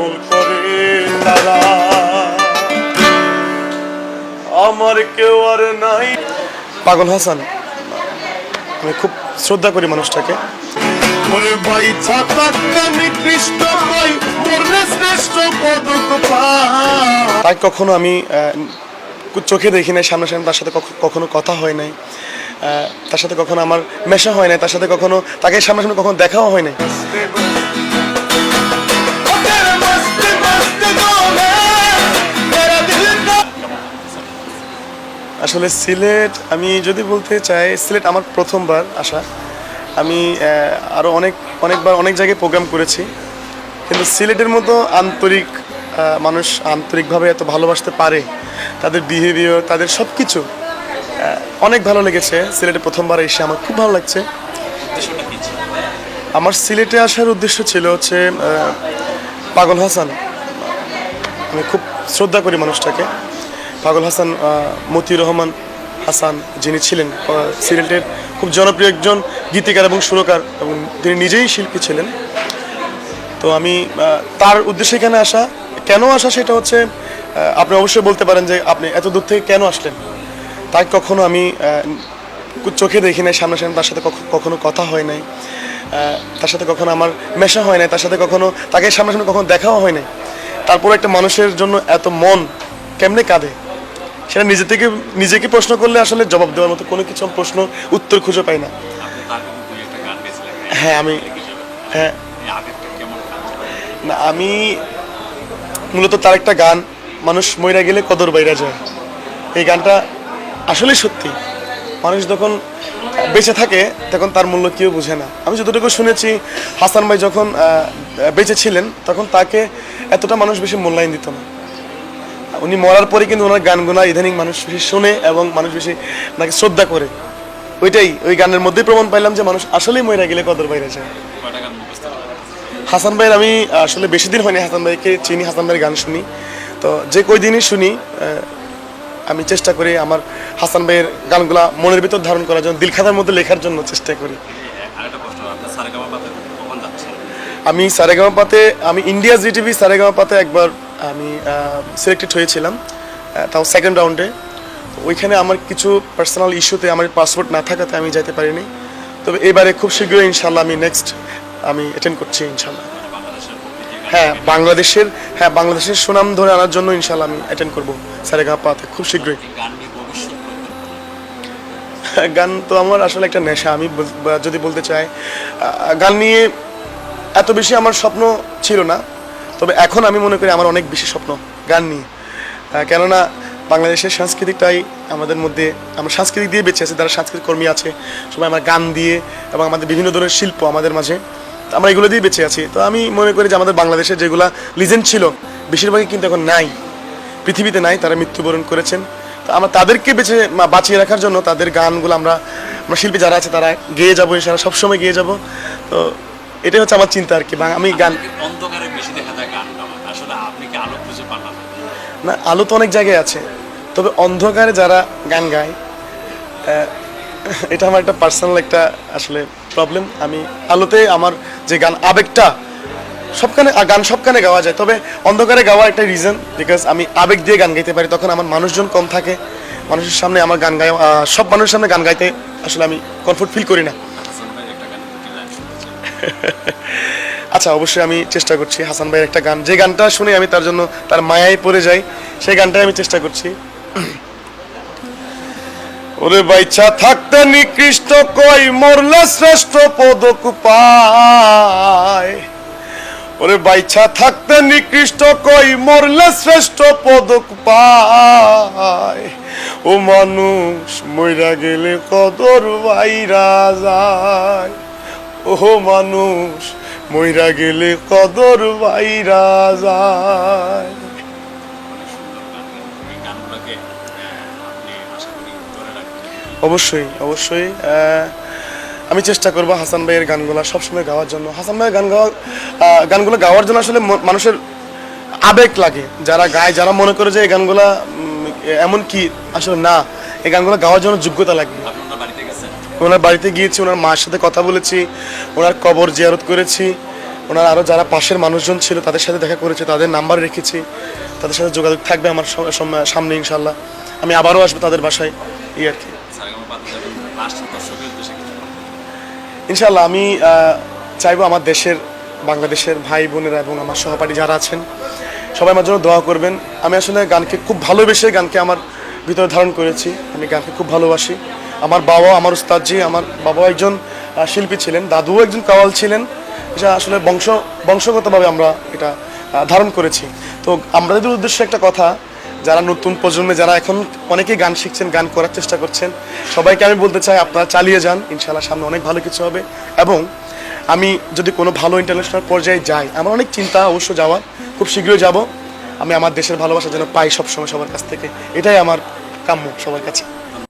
ভুল করে তারা? আমার কেউ আর নাই। পাগল হাসান আমি খুব শ্রদ্ধা করি মানুষটাকে। ওরে ভাই ছাতাক্কা নিকৃষ্ট ভাই শ্রেষ্ঠ পদক তাই কখনো আমি চোখে দেখি নাই সামনাসামনি তার সাথে কখনো কথা হয় নাই। তার সাথে কখনো আমার মেশা হয় নাই তার সাথে কখনো তাকে সামনাসামনি কখনো দেখাও হয় নাই। আসলে সিলেট, আমি যদি বলতে চাই, সিলেট আমার প্রথমবার আসা। আমি আরও অনেক, অনেকবার অনেক জায়গায় প্রোগ্রাম করেছি। কিন্তু সিলেটের মতো আন্তরিক মানুষ আন্তরিকভাবে এত ভালোবাসতে পারে, তাদের বিহেভিয়ার তাদের সব কিছু অনেক ভালো লেগেছে সিলেটে প্রথমবার এসে। আমার খুব ভালো লাগছে। আমার সিলেটে আসার উদ্দেশ্য ছিল হচ্ছে পাগল হাসান। আমি খুব শ্রদ্ধা করি মানুষটাকে। পাগল হাসান মতিউর রহমান হাসান যিনি ছিলেন আহ, সিলেটের খুব জনপ্রিয় একজন গীতিকার এবং সুরকার এবং তিনি নিজেই শিল্পী ছিলেন। তো আমি তার উদ্দেশ্যে এখানে আসা কেন আসা সেটা হচ্ছে আপনি অবশ্যই বলতে পারেন যে আপনি এত দূর থেকে কেন আসলেন। তাই কখনো আমি চোখে দেখি নাই সামনাসামনি তার সাথে কখ- কখনো কথা হয় নাই তার সাথে কখনো আমার মেশা হয় নাই তার সাথে কখনো তাকে সামনাসামনি কখনো দেখাও হয় নাই। তারপর একটা মানুষের জন্য এত মন কেমনে কাঁদে? সেটা নিজে থেকে নিজেকে প্রশ্ন করলে আসলে জবাব দেওয়ার মতো কোনো কিছু প্রশ্ন উত্তর খুঁজে পাই না। গেছিলেন হ্যাঁ? আমি হ্যাঁ? না আমি মূলত তার একটা গান মানুষ মইরা গেলে কদর বাইরা যায়। এই গানটা আসলে সত্যি। মানুষ যখন বেঁচে থাকে তখন তার মূল্য কেউ বুঝে না। আমি যতটুকু শুনেছি হাসান ভাই যখন বেঁচে ছিলেন তখন তাকে এতটা মানুষ বেশি মূল্যায়ন দিত না। উনি মরার পরে কিন্তু ওনার গানগুলা ইদানিং মানুষ বেশি শোনে এবং মানুষ বেশি ওনাকে শ্রদ্ধা করে। ওইটাই, ওই গানের মধ্যেই প্রমাণ পাইলাম যে মানুষ আসলেই মইরা গেলে কদর বাইরে যায়? হাসান ভাইয়ের আমি আসলে বেশি দিন হয়নি হাসান ভাইকে চিনি, হাসান ভাইয়ের গান শুনি। তো যে কই দিনই শুনি আমি চেষ্টা করি আমার হাসান ভাইয়ের গানগুলা মনের ভিতর ধারণ করার জন্য দিলখাতার মধ্যে লেখার জন্য চেষ্টা করি। আমি সারেগামা পাতে আমি ইন্ডিয়া জিটিভি সারেগামা পাতে একবার আমি সিলেক্টেড হয়েছিলাম। তাও সেকেন্ড রাউন্ডে ওইখানে আমার কিছু পার্সোনাল ইস্যুতে আমার পাসপোর্ট না থাকাতে আমি যেতে পারিনি। তবে এবারে খুব শীঘ্রই ইনশাল্লাহ আমি নেক্সট আমি অ্যাটেন্ড করছি ইনশাল্লাহ হ্যাঁ বাংলাদেশের হ্যাঁ বাংলাদেশের সুনাম ধরে আনার জন্য ইনশাল্লাহ আমি অ্যাটেন্ড করব সারেগামা পাতে খুব শীঘ্রই। গান তো আমার আসলে একটা নেশা, আমি যদি বলতে চাই। গান নিয়ে এত বেশি আমার স্বপ্ন ছিল না। তবে এখন আমি মনে করি আমার অনেক বেশি স্বপ্ন গান নিয়ে। কেননা বাংলাদেশের সাংস্কৃতিকটাই আমাদের মধ্যে, আমরা সাংস্কৃতিক দিয়ে বেঁচে আছি, যারা সাংস্কৃতিক কর্মী আছে, সবাই আমরা গান দিয়ে এবং আমাদের বিভিন্ন ধরনের শিল্প আমাদের মাঝে আমরা এগুলো দিয়ে বেঁচে আছি। তো আমি মনে করি যে আমাদের বাংলাদেশে যেগুলা লিজেন্ড ছিল, বেশিরভাগই কিন্তু এখন নাই, পৃথিবীতে নাই, তারা মৃত্যুবরণ করেছেন। তো আমরা তাদেরকে বেঁচে বাঁচিয়ে রাখার জন্য তাদের গানগুলো আমরা আমরা শিল্পী যারা আছে তারা গেয়ে যাব ইনশাল্লাহ সবসময় গেয়ে যাব। তো এটাই হচ্ছে আমার চিন্তা আর কি। আমি গান অন্ধকারে বেশি দেখা যায় গান আসলে আপনি কি আলো খুঁজে পান না? না আলো তো অনেক জায়গায় আছে। তবে অন্ধকারে যারা গান গায় এটা আমার একটা পার্সোনাল একটা আসলে প্রবলেম আমি আলোতে আমার যে গান আবেগটা সবখানে গান সবখানে গাওয়া যায়। তবে অন্ধকারে গাওয়া একটা রিজন বিকজ আমি আবেগ দিয়ে গান গাইতে পারি তখন আমার মানুষজন কম থাকে। মানুষের সামনে আমার গান গাই সব মানুষের সামনে গান গাইতে আসলে আমি কমফোর্ট ফিল করি না। আচ্ছা অবশ্যই আমি চেষ্টা করছি হাসান ভাইয়ের একটা গান। যে গানটা শুনে আমি তার জন্য তার মায়ায় পড়ে যাই, সেই গানটাই আমি চেষ্টা করছি। ওরে বাইচ্ছা থাকতে নিকৃষ্ট কই, মরলে শ্রেষ্ঠ পদক পায়। ওরে বাইচ্ছা থাকতে নিকৃষ্ট কই, মরলে শ্রেষ্ঠ পদক পায়। ও মানুষ, মইরা গেলে কদর বাইরা যায়। ও মানুষ, মইরা গেলে কদর বাইরা যায়। অবশ্যই অবশ্যই আমি চেষ্টা করব হাসান ভাইয়ের গানগুলো সবসময় গাওয়ার জন্য। হাসান ভাইয়ের গান গাওয়া গানগুলো গাওয়ার জন্য আসলে মানুষের আবেগ লাগে। যারা গায়, যারা মনে করে যে এই গানগুলা এমন কি? আসলে না, এই গানগুলো গাওয়ার জন্য যোগ্যতা লাগবে। ওনার বাড়িতে গিয়েছি, ওনার মার সাথে কথা বলেছি, ওনার কবর জিয়ারত করেছি, ওনার আরও যারা পাশের মানুষজন ছিল তাদের সাথে দেখা করেছে, তাদের নাম্বার রেখেছি, তাদের সাথে যোগাযোগ থাকবে আমার সম- সম- সামনে ইনশাল্লাহ আমি আবারও আসব তাদের বাসায়, এই আর কি। ইনশাল্লাহ আমি চাইব আমার দেশের, বাংলাদেশের ভাই বোনেরা এবং আমার সহপাঠী যারা আছেন, সবাই আমার জন্য দোয়া করবেন। আমি আসলে গানকে খুব ভালোবেসে গানকে আমার ভিতরে ধারণ করেছি। আমি গানকে খুব ভালোবাসি। আমার বাবা, আমার উস্তাদজি, আমার বাবা একজন শিল্পী ছিলেন, দাদুও একজন কাওয়াল ছিলেন এটা আসলে বংশ, বংশগতভাবে আমরা এটা ধারণ করেছি। তো আমাদের উদ্দেশ্যে একটা কথা, যারা নতুন প্রজন্মে, যারা এখন অনেকেই গান শিখছেন, গান করার চেষ্টা করছেন, সবাইকে আমি বলতে চাই, আপনারা চালিয়ে যান ইনশাল্লাহ সামনে অনেক ভালো কিছু হবে। এবং আমি যদি কোনো ভালো ইন্টারন্যাশনাল পর্যায়ে যাই, আমার অনেক চিন্তা অবশ্য যাওয়ার, খুব শীঘ্রই যাব। আমি আমার দেশের ভালোবাসা যেন পাই সবসময় সবার কাছ থেকে, এটাই আমার কাম্য সবার কাছে।